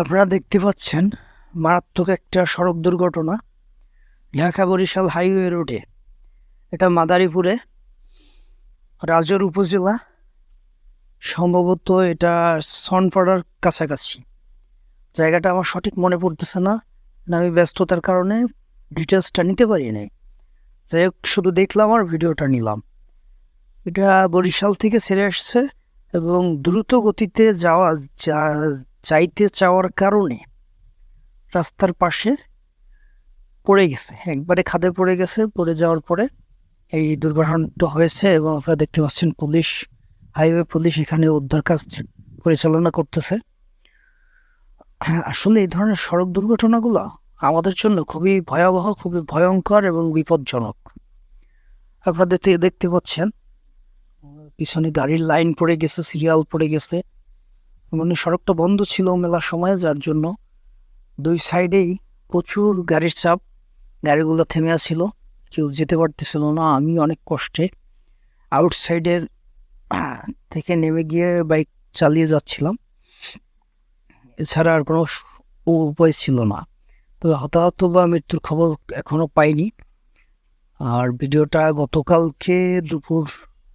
আপনারা দেখতে পাচ্ছেন মারাত্মক একটা সড়ক দুর্ঘটনা ঢাকা বরিশাল হাইওয়ে রোডে। এটা মাদারীপুরে, রাজর উপজেলা, সম্ভবত এটা সনপাড়ার কাছাকাছি। জায়গাটা আমার সঠিক মনে পড়তেছে না আমি ব্যস্ততার কারণে ডিটেলসটা নিতে পারি নাই। যাই হোক, শুধু দেখলাম আর ভিডিওটা নিলাম। এটা বরিশাল থেকে ছেড়ে আসছে এবং দ্রুত গতিতে যাওয়া যাইতে চাওয়ার কারণে রাস্তার পাশে পড়ে গেছে। একবারে খাদে পড়ে গেছে। পড়ে যাওয়ার পরে এই দুর্ঘটনাটা হয়েছে এবং আপনারা দেখতে পাচ্ছেন পুলিশ, হাইওয়ে পুলিশ এখানে উদ্ধার কাজ পরিচালনা করতেছে। হ্যাঁ আসলে এই ধরনের সড়ক দুর্ঘটনাগুলো আমাদের জন্য খুবই ভয়াবহ, খুবই ভয়ঙ্কর এবং বিপজ্জনক। আপনারা দেখতে দেখতে পাচ্ছেন, পিছনে গাড়ির লাইন পড়ে গেছে, সিরিয়াল পড়ে গেছে। মানে সড়কটা বন্ধ ছিল মেলার সময়, যার জন্য দুই সাইডেই প্রচুর গাড়ির চাপ, গাড়িগুলো থেমে ছিল কেউ যেতে পারতেছিল না, আমি অনেক কষ্টে আউটসাইডের থেকে নেমে গিয়ে বাইক চালিয়ে যাচ্ছিলাম। এছাড়া আর কোনো উপায় ছিল না। তবে হতাহত বা মৃত্যুর খবর এখনও পাইনি। আর ভিডিওটা গতকালকে দুপুর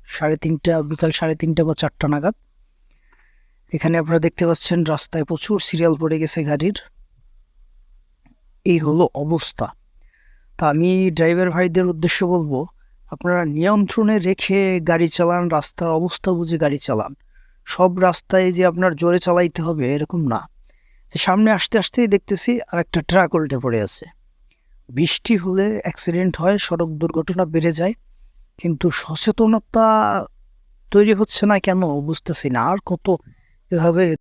সাড়ে তিনটা, বিকাল সাড়ে তিনটা বা চারটা নাগাদ এখানে আপনারা দেখতে পাচ্ছেন রাস্তায় প্রচুর সিরিয়াল পড়ে গেছে গাড়ির। এই হলো অবস্থা। তা আমি ড্রাইভার ভাইদের উদ্দেশ্যে বলব, আপনারা নিয়ন্ত্রণে রেখে গাড়ি চালান, রাস্তার অবস্থা বুঝে গাড়ি চালান। সব রাস্তায় যে আপনার জোরে চালাইতে হবে এরকম না। সামনে আসতে আসতেই দেখতেছি আর একটা ট্রাক উল্টে পড়ে আছে। বৃষ্টি হলে অ্যাক্সিডেন্ট হয়, সড়ক দুর্ঘটনা বেড়ে যায়, কিন্তু সচেতনতা তৈরি হচ্ছে না কেন বুঝতেছি না। আর কত এভাবে